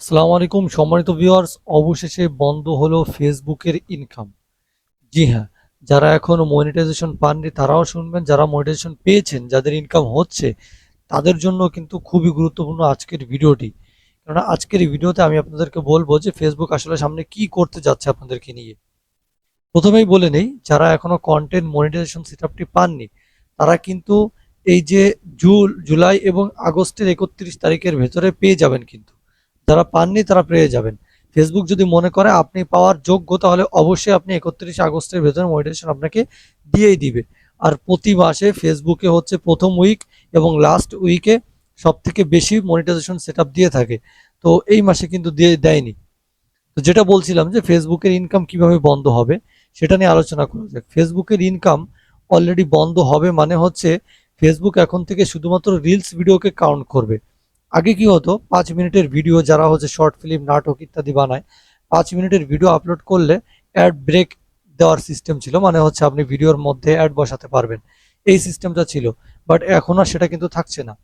আসসালামু আলাইকুম, সম্মানিত ভিউয়ার্স অবশেষে বন্ধ হলো ফেসবুকের ইনকাম জি হ্যাঁ যারা এখনও মনিটাইজেশন পাননি, তারাও শুনবেন, যারা মনিটাইজেশন পেয়েছেন, যাদের ইনকাম হচ্ছে, তাদের জন্য কিন্তু খুবই গুরুত্বপূর্ণ আজকের ভিডিওটি। কেননা আজকের ভিডিওতে আমি আপনাদেরকে বলব যে ফেসবুক আসলে সামনে কি করতে যাচ্ছে আপনাদেরকে নিয়ে। প্রথমেই বলে নেই, যারা এখনও কন্টেন্ট মনিটাইজেশন সেটআপটি পাননি, তারা কিন্তু এই যে জুল, জুলাই এবং আগস্টের একত্রিশ তারিখের ভেতরে পেয়ে যাবেন কিন্তু। যারা পাননি তারা পেয়ে যাবেন। ফেসবুক যদি মনে করে আপনি পাওয়ার যোগ্য, তাহলে অবশ্যই আপনি একত্রিশ আগস্টের ভেতরে মনিটাইজেশন আপনাকে দিয়েই দিবে। আর প্রতি মাসে ফেসবুকে হচ্ছে প্রথম উইক এবং লাস্ট উইকে সব থেকে বেশি মনিটাইজেশন সেট দিয়ে থাকে। তো এই মাসে কিন্তু দিয়ে দেয়নি। তো যেটা বলছিলাম যে ফেসবুকের ইনকাম কীভাবে বন্ধ হবে, সেটা নিয়ে আলোচনা করা যাক। ফেসবুকের ইনকাম অলরেডি বন্ধ হবে মানে হচ্ছে ফেসবুক এখন থেকে শুধুমাত্র রিলস ভিডিওকে কাউন্ট করবে। আগে কি হতো, পাঁচ মিনিটের ভিডিও যারা হচ্ছে শর্ট ফিল্ম নাটক ইত্যাদি বানায়, পাঁচ মিনিটের ভিডিও আপলোড করলে অ্যাড ব্রেক দেওয়ার সিস্টেম ছিল মানে হচ্ছে আপনি ভিডিওর মধ্যে অ্যাড বসাতে পারবেন। এই সিস্টেমটা ছিল বাট এখন আর সেটা কিন্তু থাকছে না।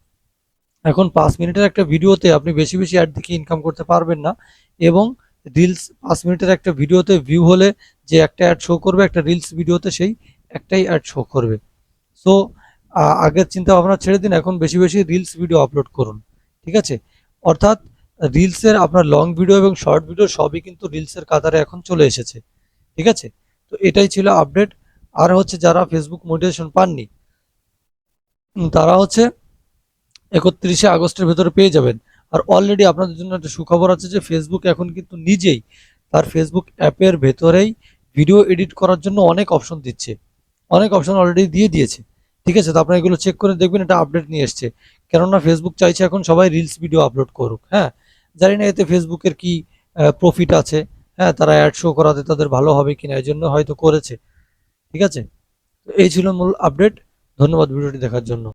এখন পাঁচ মিনিটের একটা ভিডিওতে আপনি বেশি বেশি অ্যাড দেখে ইনকাম করতে পারবেন না, এবং রিলস পাঁচ মিনিটের একটা ভিডিওতে ভিউ হলে যে একটা অ্যাড শো করবে, একটা রিলস ভিডিওতে সেই একটাই অ্যাড শো করবে। সো আগের চিন্তা ভাবনা ছেড়ে দিন, এখন বেশি বেশি রিলস ভিডিও আপলোড করুন। ঠিক আছে? অর্থাৎ রিলসের আপনার লং ভিডিও এবং শর্ট ভিডিও সবই কিন্তু রিলসের কাতারে এখন চলে এসেছে। ঠিক আছে? তো এটাই ছিল আপডেট আর হচ্ছে যারা ফেসবুক মোটিভেশন পাননি তারা হচ্ছে একত্রিশে আগস্টের ভেতরে পেয়ে যাবেন। আর অলরেডি আপনাদের জন্য একটা সুখবর আছে যে ফেসবুক এখন কিন্তু নিজেই তার ফেসবুক অ্যাপের ভেতরেই ভিডিও এডিট করার জন্য অনেক অপশন দিচ্ছে। অনেক অপশন অলরেডি দিয়ে দিয়েছে। ঠিক আছে? তো আপনারা এগুলো চেক করে দেখবেন, এটা আপডেট নিয়ে এসছে। কেননা ফেসবুক চাইছে এখন সবাই রিলস ভিডিও আপলোড করুক হ্যাঁ? জানি না এতে ফেসবুকের কি প্রফিট আছে হ্যাঁ? তারা অ্যাড শো করাতে তাদের ভালো হবে কিনা, এই জন্য হয়তো করেছে, ঠিক আছে? এই ছিল মূল আপডেট ধন্যবাদ ভিডিওটি দেখার জন্য।